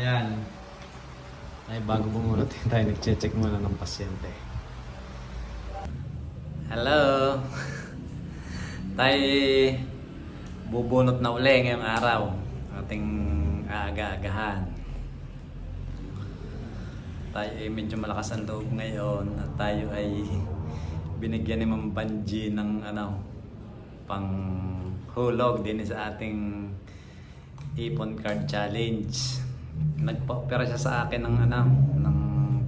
Ayan. Ay, bago bumunot tayo, nag-check muna ng pasyente. Hello! tayo bubunot na uli ngayong araw. Ating aaga-agahan. Tayo ay medyo malakas ang loob ngayon at tayo ay binigyan ni Ma'am Banji ng ano, pang hulog din sa ating Ipon Card Challenge. Nagpa-opera siya sa akin ng ano, ng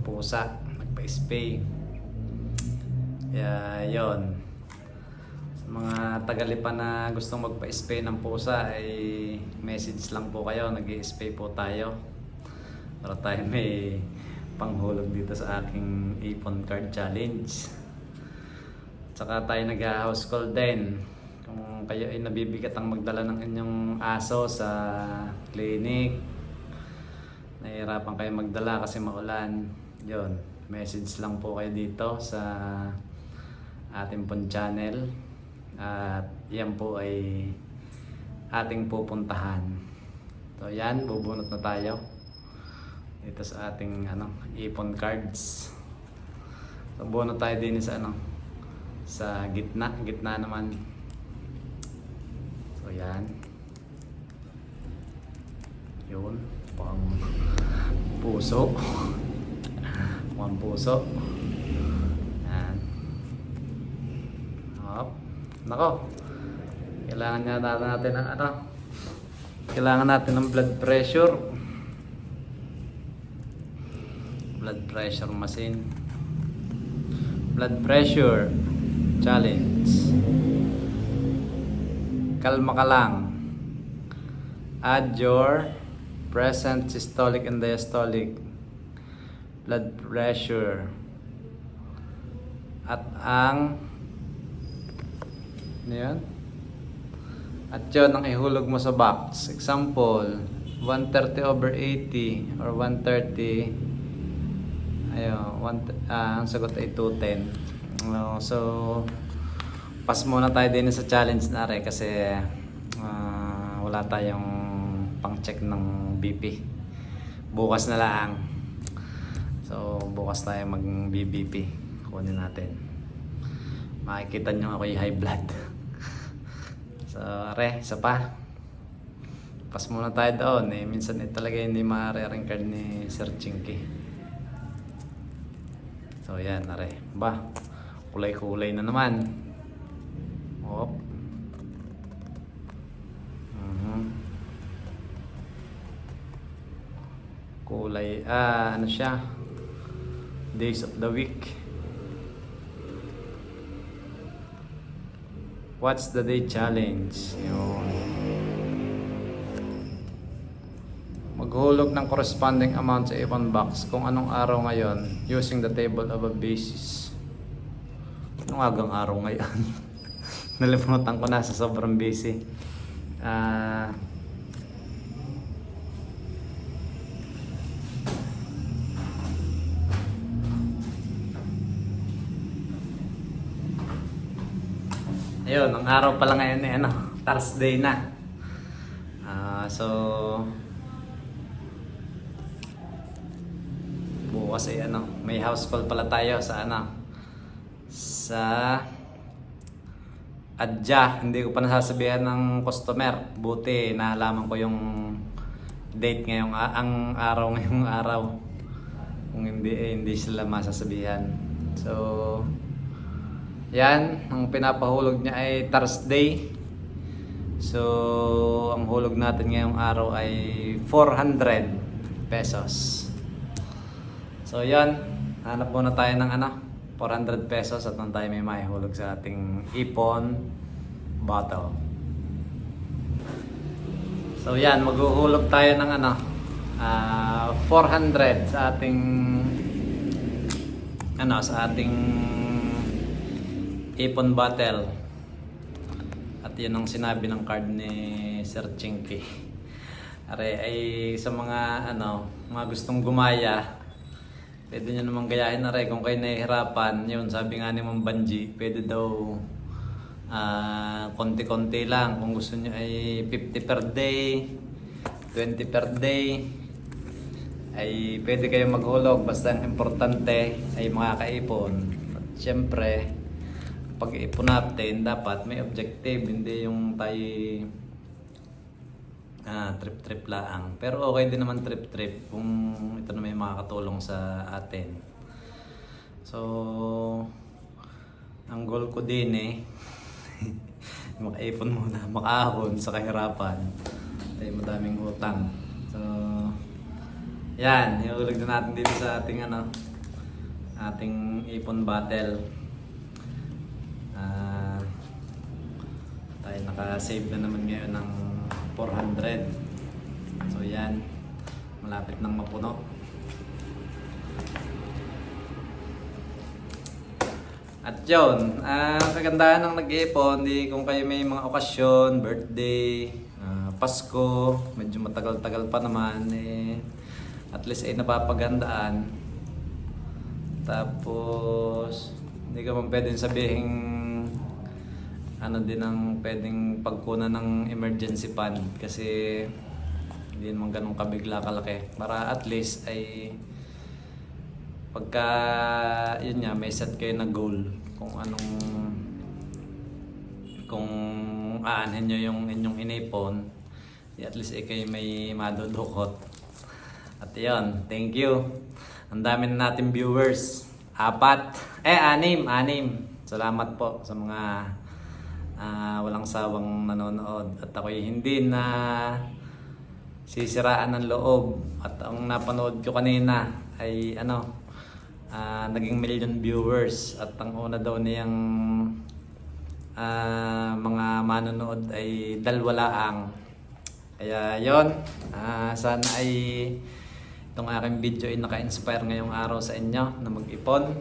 pusa, nagpa-spay. Kaya yon. Sa mga tagalipa na gustong magpa-spay ng pusa ay message lang po kayo, nag-i-spay po tayo. Para tayo may panghulog dito sa aking Ipon Card Challenge. Tsaka tayo nag-house call din. Kung kayo ay nabibigat ang magdala ng inyong aso sa clinic, nahihirapan kayo magdala kasi maulan, yon message lang po kayo dito sa ating pong channel. At yan po ay ating pupuntahan. So yan, bubunot na tayo dito sa ating ano, ipon cards. So bunot tayo din sa ano, sa gitna, gitna naman. So yan. Yun, pang puso. Pang puso. Yan. Hop. Nako. Kailangan nga natin ng ano. Kailangan natin ng blood pressure. Blood pressure machine. Blood pressure challenge. Kalma ka lang. Add your present systolic and diastolic blood pressure. At ang ano yan? At yun ang ihulog mo sa box. Example, 130 over 80 or 130 ayun, one, ah, ang sagot ay 210. Uh, so, pass muna tayo din sa challenge na rin kasi ah, wala tayong pang-check ng BP. Bukas na lang. So, bukas tayo mag-BBP. Kunin natin. Makikita nyo ako yung high blood. so, are, isa pa. Pass muna tayo doon. Eh, minsan eh, talaga hindi ma-re-ring card ni Sir Chinky. So yan, are. Ba, kulay-kulay na naman. Hop. Mhm. Kulay, ah, ano siya? Days of the week. What's the day challenge? Yun. Maghulog ng corresponding amount sa ibang box kung anong araw ngayon using the table of a basis. Anong agang araw ngayon? Nalimutan ko na sobrang busy. Ah... Ayun, ang araw pala ngayon eh, ano, Thursday na. Ah, so, bukas ay ano, may house call pala tayo sa ano, sa Adja. Hindi ko pa nasasabihan ng customer. Buti nalaman ko yung date ngayong ang araw ngayong araw. Kung hindi eh, hindi sila masasabihan. So, yan, ang pinapahulog niya ay Thursday. So, ang hulog natin ngayong araw ay 400 pesos. So, yan. Hanap muna tayo ng ano, 400 pesos at nang tayo may mahihulog sa ating ipon bottle. So, yan. Maghuhulog tayo ng ano, ah, 400 sa ating ano, sa ating ipon bottle. At yun ang sinabi ng card ni Sir Chinky. Are ay sa mga ano, mga gustong gumaya, pwede nyo namang gayahin na rin kung kayo nahihirapan. Yun, sabi nga ni Ma'am Banji, pwede daw ah, konti-konti lang. Kung gusto nyo ay 50 per day, 20 per day. ay pwede kayong maghulog basta ang importante ay makakaipon. At syempre, pag ipon natin, dapat may objective, hindi yung tayo ah, trip-trip laang. Pero okay din naman trip-trip kung ito na may makakatulong sa atin. So, ang goal ko din eh, makaipon muna, makaahon sa kahirapan. Ay madaming utang. So, yan, ihulog na natin dito sa ating ano, ating ipon battle. Ah, tayo naka-save na naman ngayon ng 400. So yan, malapit nang mapuno. At yun, ah, kagandahan ng nag-iipon, di kung kayo may mga okasyon, birthday, ah, Pasko, medyo matagal-tagal pa naman, eh, at least ay napapagandaan. Tapos, hindi ka man pwedeng sabihin ano din ang pwedeng pagkunan ng emergency fund kasi hindi naman ganun kabigla kalaki. Para at least ay pagka yun nga may set kayo na goal kung anong kung aanhin nyo yung inyong inipon at least ikay may madudukot. At yun thank you. Ang dami na natin viewers. Apat. Eh anim anim. Salamat po sa mga ah, walang sawang nanonood. At ako'y hindi na sisiraan ng loob. At ang napanood ko kanina ay ano ah, naging million viewers. At ang una daw niyang ah, mga manonood ay dalwalaang kaya yon ah, sana ay itong aking video ay naka-inspire ngayong araw sa inyo na mag-ipon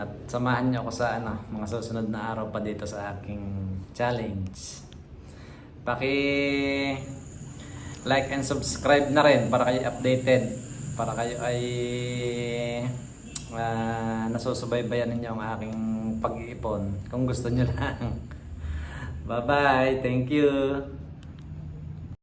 at samahan niyo ako sa ano, mga susunod na araw pa dito sa aking challenge. Paki like and subscribe na rin para kayo updated. Para kayo ay ah, nasusubaybayan ninyo ang aking pag-iipon. Kung gusto niyo lang. Bye-bye. Thank you.